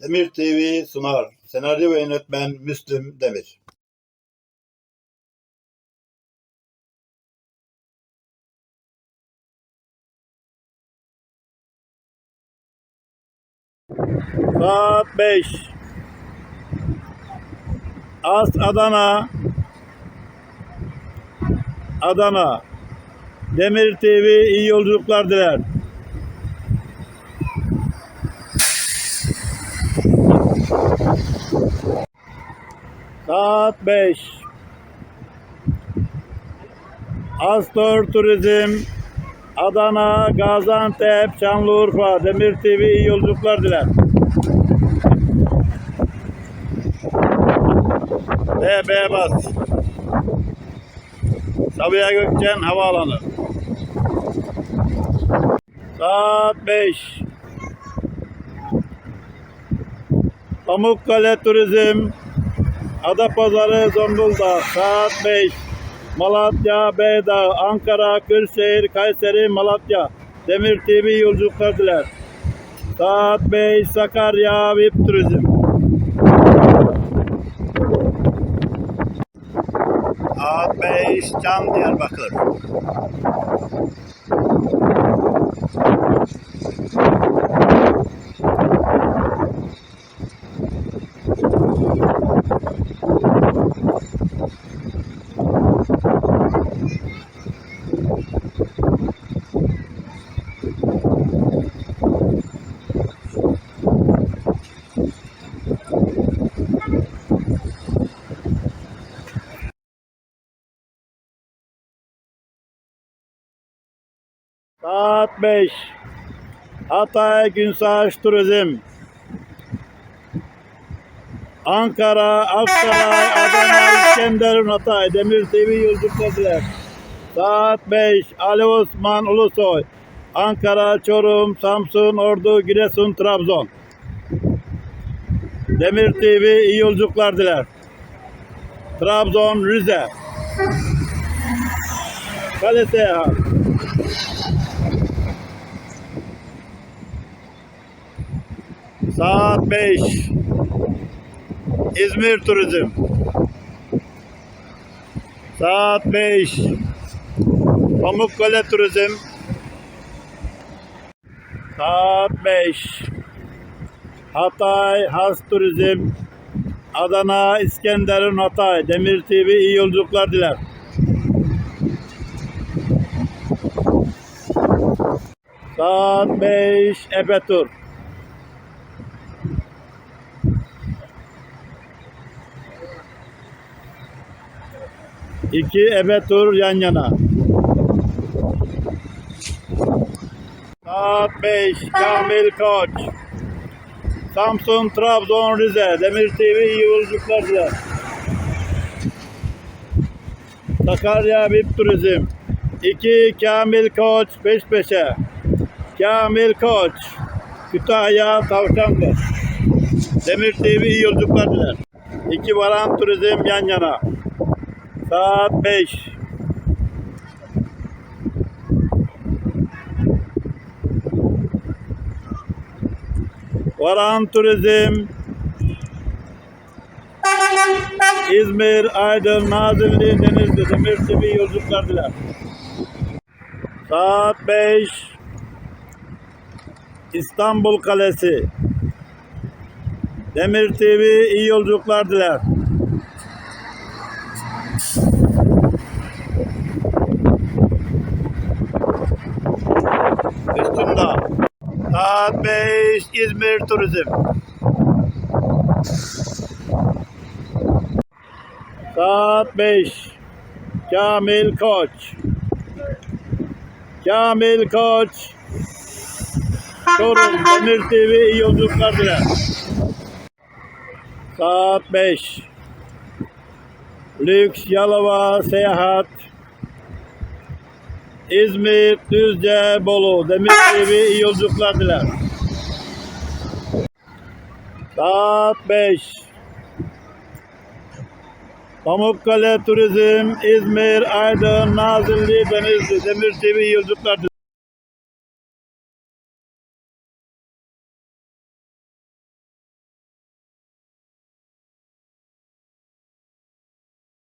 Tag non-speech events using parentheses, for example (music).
Demir TV sunar. Senaryo ve yönetmen Müslüm Demir. Saat 5. As Adana. Adana. Demir TV iyi yolculuklar diler. Saat 5. Astor Turizm Adana, Gaziantep, Şanlıurfa, Demir TV iyi yolculuklar diler. DB bas. Sabiha Gökçen Havaalanı. Saat 5. Pamukkale Turizm Adapazarı Zonguldak saat 5 Malatya, Beydağ, Ankara, Kırşehir, Kayseri, Malatya Demir TV yolculuklar diler. Saat 5 Sakarya VIP Turizm. Saat 5 Cam Diyarbakır. Saat 5 Hatay Günsaç Turizm. Ankara, Aksaray, (laughs) Adana, İskenderun, Hatay Demir TV yolculuklar. Saat 5 Ali Osman Ulusoy. Ankara, Çorum, Samsun, Ordu, Giresun, Trabzon. Demir TV iyi yolculuklar diler. Trabzon, Rize. Kale Seyahat Saat 5. İzmir Turizm. Saat 5. Pamukkale Turizm. Saat 5. Hatay Has Turizm. Adana, İskenderun, Hatay. Demir TV iyi yolculuklar diler. Saat 5. Efe Tur. İki ebe tur yan yana. Saat 5 Kamil Koç. Samsun, Trabzon, Rize. Demir TV iyi yolculuklar diler. Sakarya VIP Turizm. 2 Kamil Koç peş peşe. Kamil Koç. Kütahya Tavşanlı. Demir TV iyi yolculuklar diler. 2 Varan Turizm yan yana. Saat 5. Varan Turizm İzmir, Aydın, Nazilli, Denizli, Demir TV yolculuklar diler. Saat 5 İstanbul Kalesi Demir TV iyi yolculuklar diler. 5 İzmir Turizm. Saat 5 Kamil Koç. Kamil Koç. Çorum Demir TV iyi yolculuklar diler. Saat 5 Lüks Yalova Seyahat İzmir, Düzce, Bolu, Demir TV iyi yolculuklar diler. Saat 5. Pamukkale Turizm, İzmir, Aydın, Nazilli, Denizli, Demir TV yolculuklar.